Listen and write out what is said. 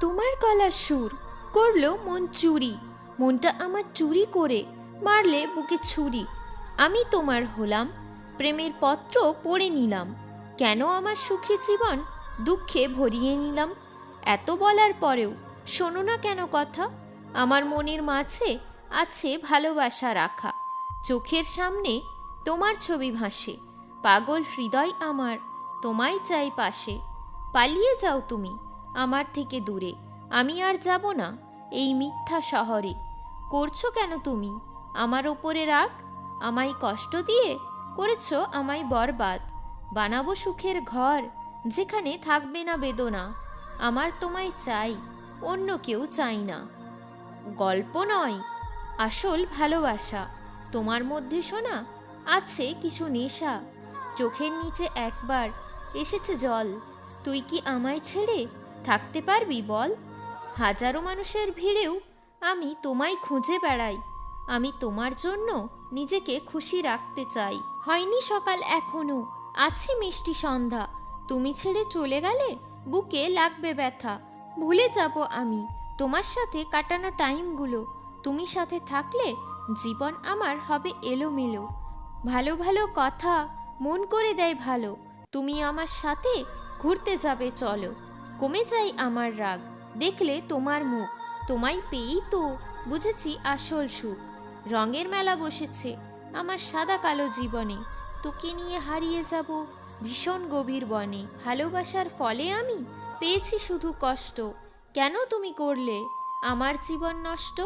তোমার গলার সুর করল মন চুরি, মনটা আমার চুরি করে মারলে বুকে ছুরি। আমি তোমার হলাম, প্রেমের পত্র পড়ে নিলাম। কেন আমার সুখী জীবন দুঃখে ভরিয়ে নিলাম? এত বলার পরেও শোনো না কেন কথা, আমার মনের মাঝে আছে ভালোবাসা রাখা। চোখের সামনে তোমার ছবি ভাসে, পাগল হৃদয় আমার তোমায় চাই পাশে। পালিয়ে যাও তুমি আমার থেকে দূরে। আমি আর যাব না এই মিথ্যা শহরে। করছ কেন তুমি? আমার ওপরে রাগ? আমায় কষ্ট দিয়ে? করেছ আমায় বরবাদ। বানাবো সুখের ঘর, যেখানে থাকবে না বেদনা। আমার তোমায় চাই, অন্য কেউ চাই না। গল্প নয়, আসল ভালোবাসা। তোমার মধ্যে শোনা, আছে কিছু নেশা। চোখের নিচে একবার এসেছে জল। তুই কি আমায় ছেড়ে থাকতে পারবি বল? হাজারো মানুষের ভিড়েও আমি তোমায় খুঁজে বেড়াই। আমি তোমার জন্য নিজেকে খুশি রাখতে চাই। হয়নি সকাল এখনও। আছে মিষ্টি সন্ধ্যা। তুমি ছেড়ে চলে গেলে বুকে লাগবে ব্যথা। ভুলে যাব আমি তোমার সাথে কাটানো টাইমগুলো। তুমি সাথে থাকলে জীবন আমার হবে এলোমেলো। ভালো ভালো কথা মন করে দেয় ভালো। তুমি আমার সাথে ঘুরতে যাবে চলো। কমে যায় আমার রাগ। দেখলে তোমার মুখ, তোমায় পেয়েই তো বুঝেছি আসল সুখ। রঙের মেলা বসেছে আমার সাদা কালো জীবনে। তোকে নিয়ে হারিয়ে যাব ভীষণ গভীর বনে। ভালোবাসার ফলে আমি পেয়েছি শুধু কষ্ট। কেন তুমি করলে আমার জীবন নষ্ট?